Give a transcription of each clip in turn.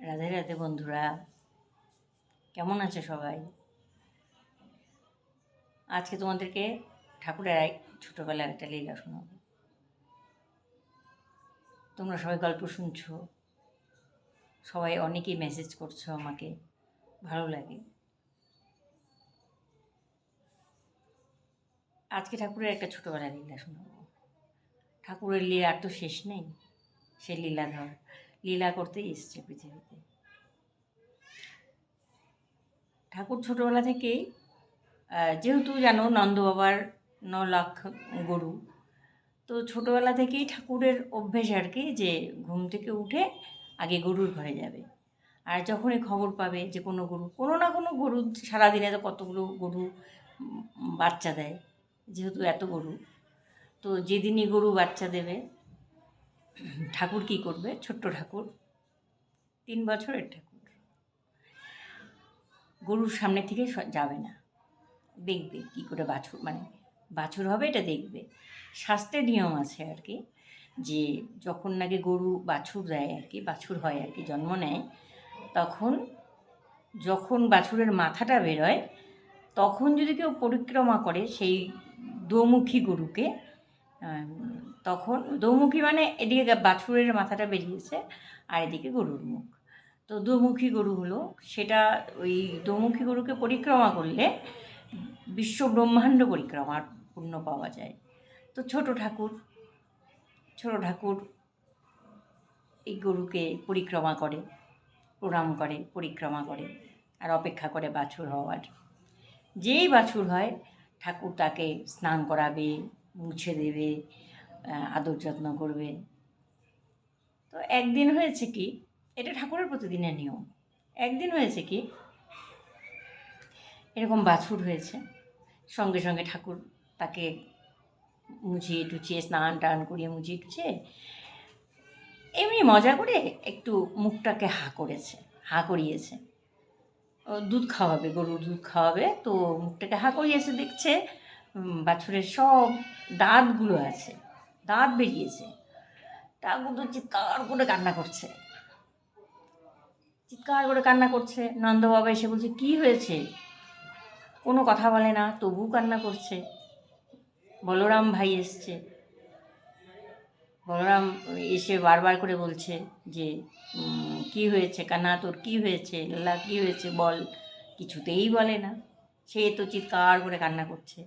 রাধে রাধে বন্ধুরা, কেমন আছে সবাই? আজকে তোমাদেরকে ঠাকুরের ছোটোবেলার একটা লীলা শোনাবো। তোমরা সবাই গল্প শুনছো, সবাই অনেকেই মেসেজ করছ আমাকে, ভালো লাগে। আজকে ঠাকুরের একটা ছোটোবেলার লীলা শোনাবো। ঠাকুরের লীলার তো শেষ নেই, সে লীলাধর। লীলা করতেই এসছে পৃথিবীতে। ঠাকুর ছোটোবেলা থেকেই যেহেতু জানো নন্দবাবার ন লাখ গরু, তো ছোটোবেলা থেকেই ঠাকুরের অভ্যেস আর কি যে ঘুম থেকে উঠে আগে গরুর ঘরে যাবে। আর যখনই খবর পাবে যে কোনো গরু, কোনো না কোনো গরু সারাদিনে তো কতগুলো গরু বাচ্চা দেয়, যেহেতু এত গরু, তো যেদিনই গরু বাচ্চা দেবে ঠাকুর কি করবে? ছোট্ট ঠাকুর। তিন বছরের ঠাকুর। গরুর সামনে থেকে যাবে না। দেখবে কি করে বাছুর মানে বাছুর হবে এটা দেখবে। শাস্ত্রের নিয়ম আছে আর কি, যে যখন নাকি গরু বাছুর দেয় আর কি, বাছুর হয় আর কি, জন্ম নেয়, তখন যখন বাছুরের মাথাটা বেরোয়, তখন যদি কেউ পরিক্রমা করে সেই দোমুখী গরুকে তখন দোমুখী মানে এদিকে বাছুরের মাথাটা বেরিয়েছে আর এদিকে গরুর মুখ। তো দোমুখী গরু হলো, সেটা ওই দোমুখী গরুকে পরিক্রমা করলে বিশ্ব ব্রহ্মাণ্ড পরিক্রমার পুণ্য পাওয়া যায়। তো ছোট ঠাকুর ছোট ঠাকুর এই গরুকে পরিক্রমা করে, প্রণাম করে, পরিক্রমা করে আর অপেক্ষা করে বাছুর হওয়ার। যেই বাছুর হয়, ঠাকুর তাকে স্নান করাবে মুছে দেবে আদর যত্ন করবে। তো একদিন হয়েছে কি, এটা ঠাকুরের প্রতিদিনের নিয়ম। একদিন হয়েছে কি, এরকম বাছুর হয়েছে, সঙ্গে সঙ্গে ঠাকুর তাকে মুছিয়ে টুচিয়ে স্নান টান করিয়ে মুছিয়ে টুচিয়ে এমনি মজা করে একটু মুখটাকে হা করেছে, হা করিয়েছে। দুধ খাওয়াবে, গরুর দুধ খাওয়াবে, তো মুখটাকে হা করিয়েছে, দেখছে বাছুরের সব দাঁতগুলো আছে, দাঁত বেরিয়েছে। ঠাকুর তো চিৎকার করে কান্না করছে। চিৎকার করে কান্না করছে। নন্দ বাবা এসে বলছে, কি হয়েছে? কোনো কথা বলে না তবু কান্না করছে। বলরাম ভাই এসছে। বলরাম এসে বারবার করে বলছে যে কি হয়েছে কান্না? তোর কি হয়েছে? লালা, কি হয়েছে বল। কিছুতেই বলে না। সে তো চিৎকার করে কান্না করছে।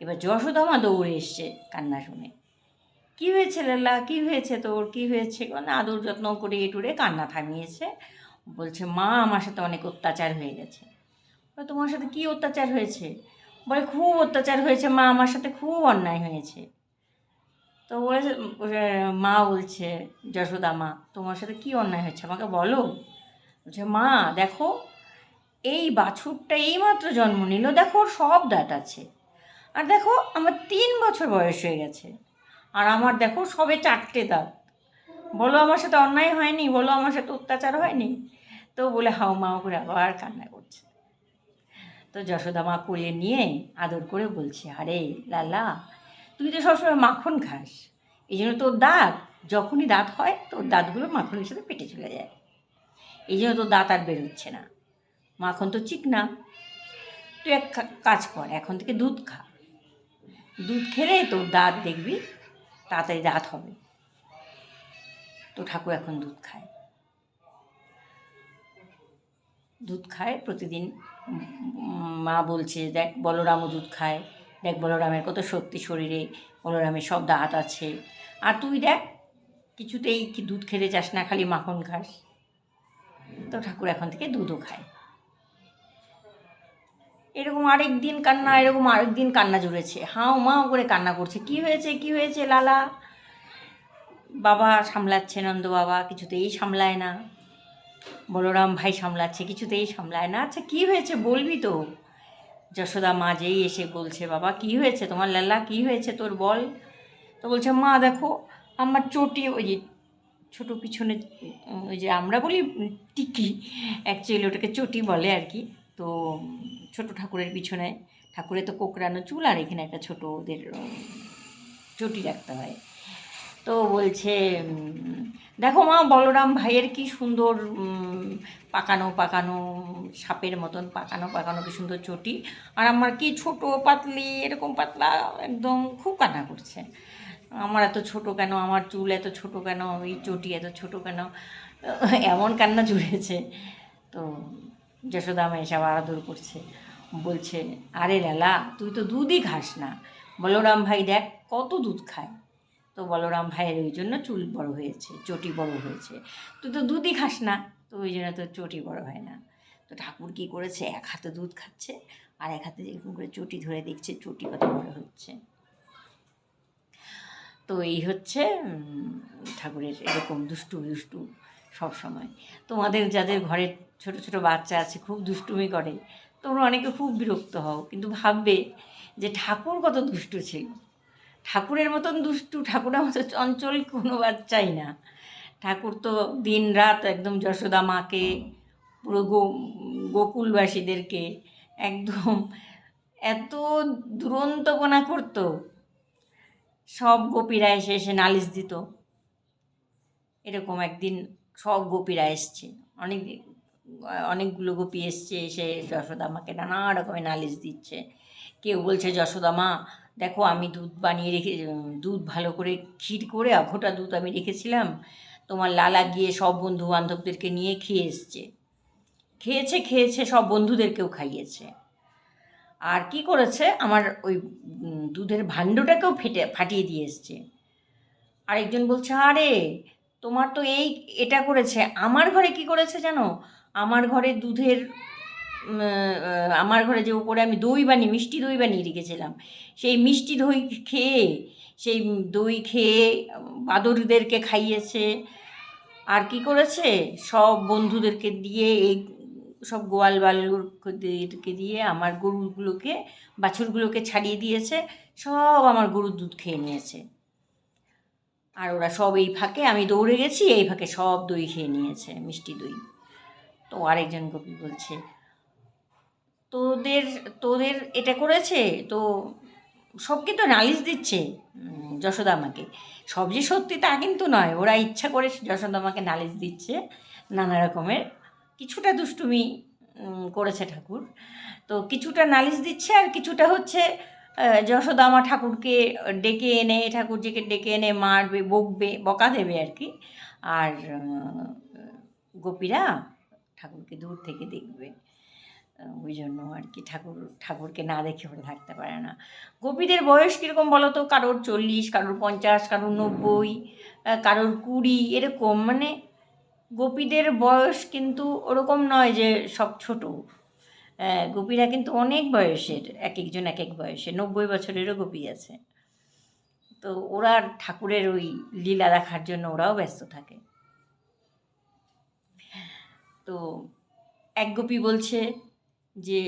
এবার যশোদামা দৌড়ে এসছে কান্না শুনে। কী হয়েছে লালা? কী হয়েছে তোর? কী হয়েছে? মানে আদর যত্ন করে টুরে কান্না থামিয়েছে। বলছে মা আমার সাথে অনেক অত্যাচার হয়ে গেছে। তোমার সাথে কি অত্যাচার হয়েছে? বলে খুব অত্যাচার হয়েছে মা আমার সাথে খুব অন্যায় হয়েছে। তো বলেছে বলে, মা বলছে যশোদা মা তোমার সাথে কি অন্যায় হয়েছে? আমাকে বলো। বলছে মা দেখো এই বাছুরটা এইমাত্র জন্ম নিল দেখো ওর সব দাঁত আছে। আর দেখো, আমার তিন বছর বয়স হয়ে গেছে। আর আমার দেখো, সবে চারটে দাঁত। বলো আমার সাথে অন্যায় হয়নি? বলো আমার সাথে অত্যাচার হয়নি? তো বলে, হাও মাও করে আবার কান্না করছে। তো যশোদা মা কোলে নিয়ে আদর করে বলছে, আরে লালা, তুই তো সবসময় মাখন খাস। এই জন্য তোর দাঁত, যখনই দাঁত হয়, তোর দাঁতগুলো মাখনের সাথে পেটে চলে যায়। এই জন্য তোর দাঁত আর বেরোচ্ছে না। মাখন তো চিকনা। তুই এক কাজ কর, এখন থেকে দুধ খা। দুধ খেলে তোর দাঁত দেখবি, তাড়াতাড়ি দাঁত হবে। তো ঠাকুর এখন দুধ খায়। দুধ খায় প্রতিদিন, মা বলছে, দেখ বলরামও দুধ খায়। দেখ বলরামের কত শক্তি শরীরে, বলরামের সব দাঁত আছে। আর তুই দেখ, কিছুতেই কি দুধ খেতে চাস না, খালি মাখন খাস। তো ঠাকুর এখন থেকে দুধও খায়। এরকম আরেক দিন কান্না, এরকম আরেক দিন কান্না জুড়েছে। হাও মাও করে কান্না করছে। কি হয়েছে কি হয়েছে, লালা? বাবা সামলাচ্ছে নন্দ বাবা, কিছুতেই সামলায় না। বলরাম ভাই সামলাচ্ছে, কিছুতেই সামলায় না। আচ্ছা কি হয়েছে বলবি তো? যশোদা মা যেই এসে বলছে, বাবা, কি হয়েছে? তোমার লাল্লা কি হয়েছে তোর বল? তো বলছে, মা, দেখো, আমার চটি ওই যে ছোটো পিছনে, ওই যে আমরা বলি, টিকি অ্যাকচুয়ালি ওটাকে চটি বলে আর কি। তো ছোট ঠাকুরের পিছনে ঠাকুরের তো কোকড়ানো চুল আর এখানে একটা ছোটো ওদের চটি রাখতে হয়। তো বলছে দেখো মা, বলরাম ভাইয়ের কি সুন্দর পাকানো পাকানো, সাপের মতন পাকানো পাকানো কি সুন্দর চটি। আর আমার কি ছোট পাতলি, এরকম পাতলা, একদম খুব কান্না করছে। আমার এত ছোট কেন? আমার চুল এত ছোট কেন? এই চটি এত ছোট কেন? এমন কান্না জুড়েছে। তো যশোদা আমায় এসব আদর করছে। বলছে, আরে লালা, তুই তো দুধই খাস না। বলরাম ভাই দেখ, কত দুধ খায়। তো বলরাম ভাইয়ের ওই জন্য চুল বড় হয়েছে, চটি বড় হয়েছে। তুই তো দুধই খাস না, তো ওই জন্য তোর চটি বড় হয় না। তো ঠাকুর কী করেছে, এক হাতে দুধ খাচ্ছে, আর এক হাতে এরকম করে চটি ধরে দেখছে, চটি কত বড় হচ্ছে। তো এই হচ্ছে ঠাকুরের এরকম দুষ্টু দুষ্টু সব সময়। তোমাদের যাদের ঘরে ছোট ছোট বাচ্চা আছে, খুব দুষ্টুমি করে। তোমরা অনেকে খুব বিরক্ত হও, কিন্তু ভাববে যে ঠাকুর কত দুষ্টু ছিল। ঠাকুরের মতন দুষ্টু, ঠাকুরের মতো চঞ্চল কোনো বাচ্চাই না। ঠাকুর তো দিন রাত একদম যশোদা মাকে, পুরো গো, গোকুলবাসীদেরকে একদম এত দুরন্তপনা করতো। সব গোপীরা এসে এসে নালিশ দিত। এরকম একদিন সব গোপীরা এসছে। অনেক অনেকগুলো গোপী এসছে, এসে যশোদা মাকে নানা রকমের নালিশ দিচ্ছে। কেউ বলছে যশোদা মা দেখো আমি দুধ বানিয়ে রেখে, দুধ ভালো করে ক্ষীর করে আঘোটা দুধ আমি রেখেছিলাম। তোমার লালা গিয়ে সব বন্ধু বান্ধবদেরকে নিয়ে খেয়ে এসছে। খেয়েছে খেয়েছে, সব বন্ধুদেরকেও খাইয়েছে। আর কি করেছে? আমার ওই দুধের ভাণ্ডটাকেও ফেটে, ফাটিয়ে দিয়ে এসছে। আরেকজন বলছে, আরে, তোমার তো এই, এটা করেছে। আমার ঘরে কি করেছে জানো? আমার ঘরে দুধের আমার ঘরে যে উপরে আমি দই বানিয়ে, মিষ্টি দই বানিয়ে রেখেছিলাম, সেই মিষ্টি দই খেয়ে, সেই দই খেয়ে বাদরদেরকে খাইয়েছে। আর কি করেছে? সব বন্ধুদেরকে দিয়ে, এই সব গোয়াল বালুরকে দিয়ে আমার গরুগুলোকে, বাছুরগুলোকে ছাড়িয়ে দিয়েছে। সব আমার গরুর দুধ খেয়ে নিয়েছে। আর ওরা সব এই ফাঁকে, আমি দৌড়ে গেছি, এই ফাঁকে সব দই খেয়ে নিয়েছে, মিষ্টি দই। তো আরেকজন গোপী বলছে তোদের তোদের এটা করেছে? তো সবকে তো নালিশ দিচ্ছে উম, যশোদামাকে সব যে সত্যি তা কিন্তু নয় ওরা ইচ্ছা করে যশোদামাকে নালিশ দিচ্ছে নানা রকমের। কিছুটা দুষ্টুমি করেছে ঠাকুর। তো কিছুটা নালিশ দিচ্ছে আর কিছুটা হচ্ছে আহ, যশোদামা ঠাকুরকে ডেকে এনে ঠাকুরজিকে ডেকে এনে মারবে বকবে বকা দেবে আর কি। আর গোপীরা ঠাকুরকে দূর থেকে দেখবে। ওই জন্য আর কি ঠাকুর, ঠাকুরকে না দেখে ওরা থাকতে পারে না। গোপীদের বয়স কীরকম বলো তো? কারোর চল্লিশ, কারোর পঞ্চাশ, কারোর নব্বই কারোর কুড়ি, এরকম। মানে গোপীদের বয়স কিন্তু ওরকম নয় যে সব ছোট। গোপীরা কিন্তু অনেক বয়সের, এক একজন এক এক বয়সে নব্বই বছরেরও গোপী আছে। তো ওরা ঠাকুরের ওই লীলা দেখার জন্য ওরাও ব্যস্ত থাকে। তো এক গোপী বলছে যে,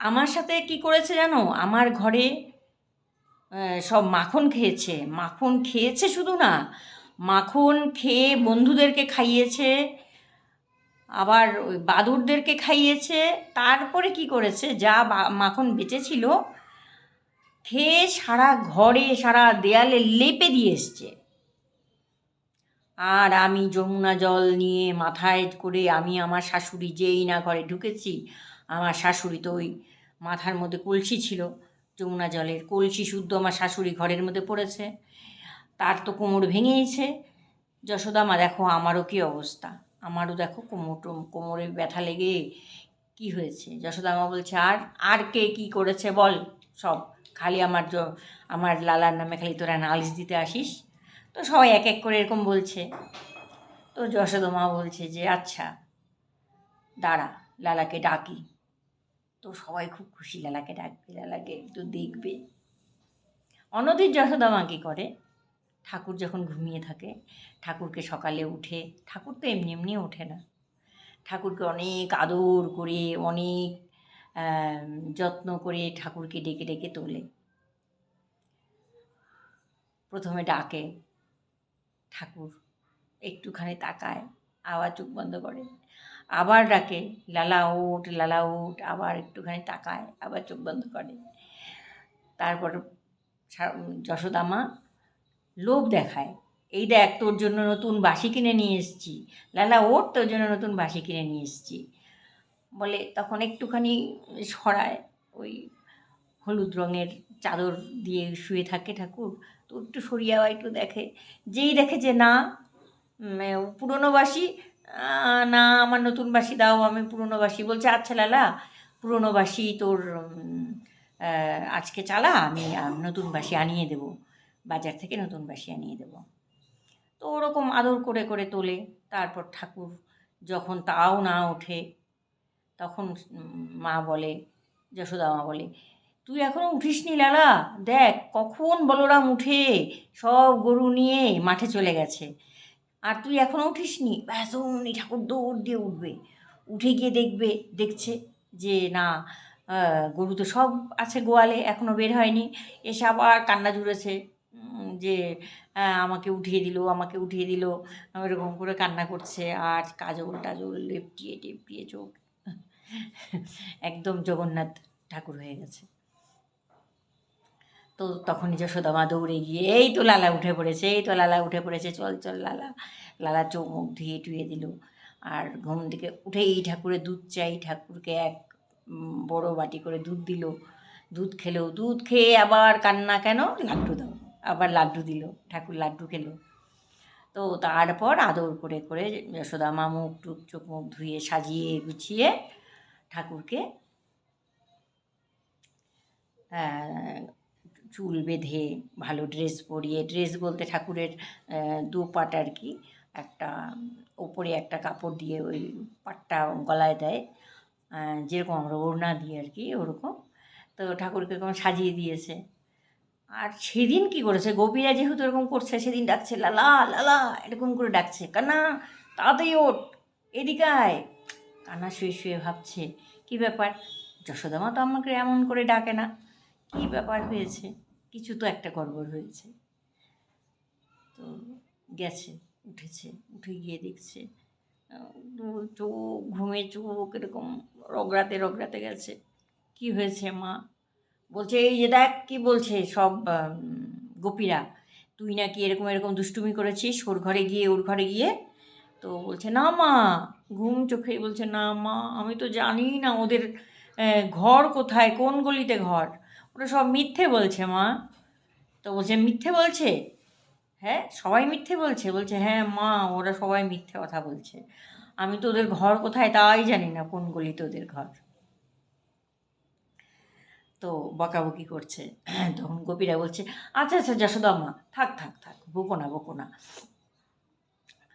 আমার সাথে কি করেছে জানো? আমার ঘরে সব মাখন খেয়েছে। মাখন খেয়েছে শুধু না, মাখন খেয়ে বন্ধুদেরকে খাইয়েছে, আবার ওই বাদুরদেরকে খাইয়েছে। তারপরে কি করেছে? যা মাখন বেঁচেছিল, খেয়ে সারা ঘরে, সারা দেয়ালে লেপে দিয়ে এসছে। আর আমি যমুনা জল নিয়ে মাথায় করে আমি আমার শাশুড়ি যেই না ঘরে ঢুকেছি, আমার শাশুড়ি তো ওই মাথার মধ্যে কলসি ছিল, যমুনা জলের কলসি শুদ্ধ আমার শাশুড়ি ঘরের মধ্যে পড়েছে। তার তো কোমর ভেঙেইছে। যশোদামা দেখো আমারও কি অবস্থা? আমারও দেখো কোমর কোমরে ব্যথা লেগে কি হয়েছে? যশোদা মা বলছে, আর আর কে কি করেছে বল সব? খালি আমার আমার লালার নামে খালি তোরা নালিশ দিতে আসিস? তো সবাই এক এক করে এরকম বলছে। তো যশোদমা বলছে যে আচ্ছা দাঁড়া, লালাকে ডাকি। তো সবাই খুব খুশি, লালাকে ডাকবে, লালাকে একটু দেখবে। অনধির যশোদামা কী করে? ঠাকুর যখন ঘুমিয়ে থাকে, ঠাকুরকে সকালে উঠে, ঠাকুর তো এমনি এমনি ওঠে না। ঠাকুরকে অনেক আদর করে, অনেক যত্ন করে ঠাকুরকে ডেকে ডেকে তোলে। প্রথমে ডাকে ঠাকুর। একটুখানি তাকায়, আবার চোখ বন্ধ করে। আবার ডাকে, লালা ওঠ লালা ওঠ আবার একটুখানি তাকায়, আবার চোখ বন্ধ করে। তারপর সা- যশোদামা লোভ দেখায়। এই দেখ, তোর জন্য নতুন বাসি কিনে নিয়ে এসেছি। লালা ওর তোর জন্য নতুন বাসি কিনে নিয়ে এসেছি। বলে তখন একটুখানি সরায় ওই হলুদ রঙের চাদর দিয়ে শুয়ে থাকে ঠাকুর। একটু সরিয়ে একটু দেখে। যেই দেখে যে না পুরনো বাসি না, আমার নতুন বাসি দাও, আমি পুরনো বাসি বলছে আচ্ছা লালা, পুরনো বাসি তোর আজকে চালা, আমি নতুন বাসি আনিয়ে দেবো। বাজার থেকে নতুন বাসি আনিয়ে দেবো। তো ওরকম আদর করে করে তোলে। তারপর ঠাকুর যখন তাও না ওঠে, তখন মা বলে, যশোদা মা বলে তুই এখনও উঠিসনি লালা? দেখ, কখন বলরাম উঠে সব গরু নিয়ে মাঠে চলে গেছে। আর তুই এখনও উঠিসনি? ব্যাস, অমনি ঠাকুর দৌড় দিয়ে উঠবে। উঠে গিয়ে দেখবে, দেখছে যে না গরু তো সব আছে গোয়ালে এখনও বের হয়নি। এসে আবার কান্না জুড়েছে যে আমাকে উঠিয়ে দিল, আমাকে উঠিয়ে দিল। এরকম করে কান্না করছে, আর কাজল টাজল লেপটিয়ে টেপটিয়ে চোখ। একদম জগন্নাথ ঠাকুর হয়ে গেছে। তো তখনই যশোদা মা দৌড়ে গিয়ে, এই তো লালা উঠে পড়েছে, এই তো লালা উঠে পড়েছে, চল চল, লালা। লালা চোখ, মুখ ধুয়ে টুয়ে দিল। আর ঘুম থেকে উঠে এই ঠাকুরের দুধ চাই, ঠাকুরকে এক বড় বাটি করে দুধ দিল। দুধ খেলো দুধ খেয়ে আবার কান্না কেন? লাড্ডু দাও। আবার লাড্ডু দিল। ঠাকুর লাড্ডু খেলো। তো তারপর আদর করে করে যশোদা মা মুখ টুক, চোখ, মুখ ধুয়ে সাজিয়ে গুছিয়ে ঠাকুরকে চুল বেঁধে ভালো ড্রেস পরিয়ে ড্রেস বলতে ঠাকুরের দু পাট আর কি, একটা ওপরে একটা কাপড় দিয়ে ওই পাটটা গলায় দেয় যেরকম আমরা ওড়না দিই আর কি, ওরকম। তো ঠাকুরকে এরকম সাজিয়ে দিয়েছে। আর সেদিন কি করেছে? গোপীরা যেহেতু এরকম করছে, সেদিন ডাকছে, লালা লালা, এরকম করে ডাকছে কানা তাড়াতাড়ি ওঠ, এদিকে কানা শুয়ে শুয়ে ভাবছে, কি ব্যাপার? যশোদামা তো আমাকে এমন করে ডাকে না। কি ব্যাপার হয়েছে? কিছু তো একটা গড়বড় হয়েছে। তো গেছে, উঠেছে, উঠে গিয়ে দেখছে চোখ ঘুমে চোখ এরকম রগড়াতে রগড়াতে গেছে। কি হয়েছে মা? বলছে, এই যে দেখ কি বলছে সব গোপীরা। তুই নাকি এরকম এরকম দুষ্টুমি করেছিস, ওর ঘরে গিয়ে, ওর ঘরে গিয়ে? তো বলছে, না মা, ঘুম চোখেই বলছে, না মা, আমি তো জানি না ওদের ঘর কোথায়, কোন গলিতে ঘর? ওরা সব মিথ্যে বলছে, মা। তো বলছে, মিথ্যে বলছে? হ্যাঁ সবাই মিথ্যে বলছে। বলছে হ্যাঁ মা, ওরা সবাই মিথ্যে কথা বলছে। আমি তো ওদের ঘর কোথায় তাই জানি না, কোন গলিতে ওদের ঘর। তো বকাবকি করছে। তখন গোপীরা বলছে আচ্ছা আচ্ছা যশোদা মা, থাক থাক থাক, বকো না বকো না।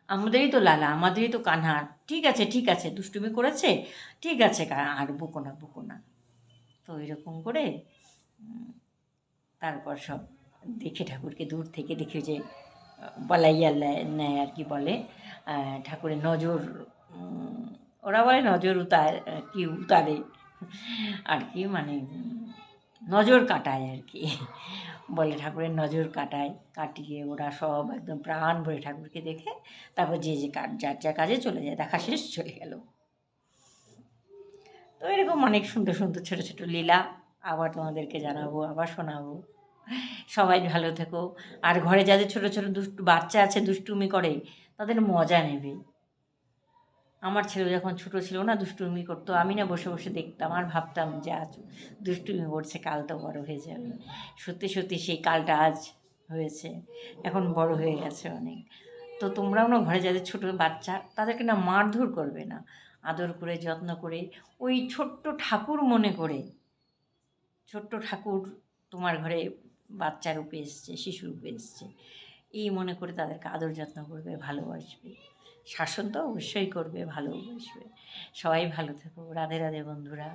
আমাদেরই তো লালা, আমাদেরই তো কানহা। ঠিক আছে ঠিক আছে, দুষ্টুমি করেছে? ঠিক আছে আর বকো না বকো না। তো এরকম করে তারপর সব দেখে ঠাকুরকে দূর থেকে দেখে যে বলাইয়া নেয় আর কি বলে। ঠাকুরের নজর ওরা বলে নজর উতার কি উতারে। আর কি মানে নজর কাটায় আর কি। বলে ঠাকুরের নজর কাটায়, কাটিয়ে ওরা সব একদম প্রাণ ভরে ঠাকুরকে দেখে, তারপর যে যে কাজ, যার যা কাজে চলে যায়, দেখা শেষ চলে গেল। তো এরকম অনেক সুন্দর সুন্দর ছোটো ছোটো লীলা আবার তোমাদেরকে জানাব, আবার শোনাবো। সবাই ভালো থেকো। আর ঘরে যাদের ছোটো ছোটো দুষ্টু, বাচ্চা আছে, দুষ্টুমি করে, তাদের মজা নেবে। আমার ছেলে যখন ছোটো ছিল না, দুষ্টুমি করতো। আমি না বসে বসে দেখতাম আর ভাবতাম যে আজ দুষ্টুমি করছে, কাল তো বড় হয়ে যাবে। সত্যি সত্যি সেই কালটা আজ হয়েছে। এখন বড় হয়ে গেছে অনেক। তো তোমরাও না ঘরে যাদের ছোটো বাচ্চা, তাদেরকে না মারধর করবে না। আদর করে, যত্ন করে, ওই ছোট্ট ঠাকুর মনে করে ছোট্ট ঠাকুর তোমার ঘরে বাচ্চা রূপে এসছে, শিশু রূপে এসছে, এই মনে করে তাদেরকে আদর যত্ন করবে, ভালোবাসবে। শাসন তো অবশ্যই করবে, ভালোবাসবে। সবাই ভালো থেকো। রাধে রাধে বন্ধুরা।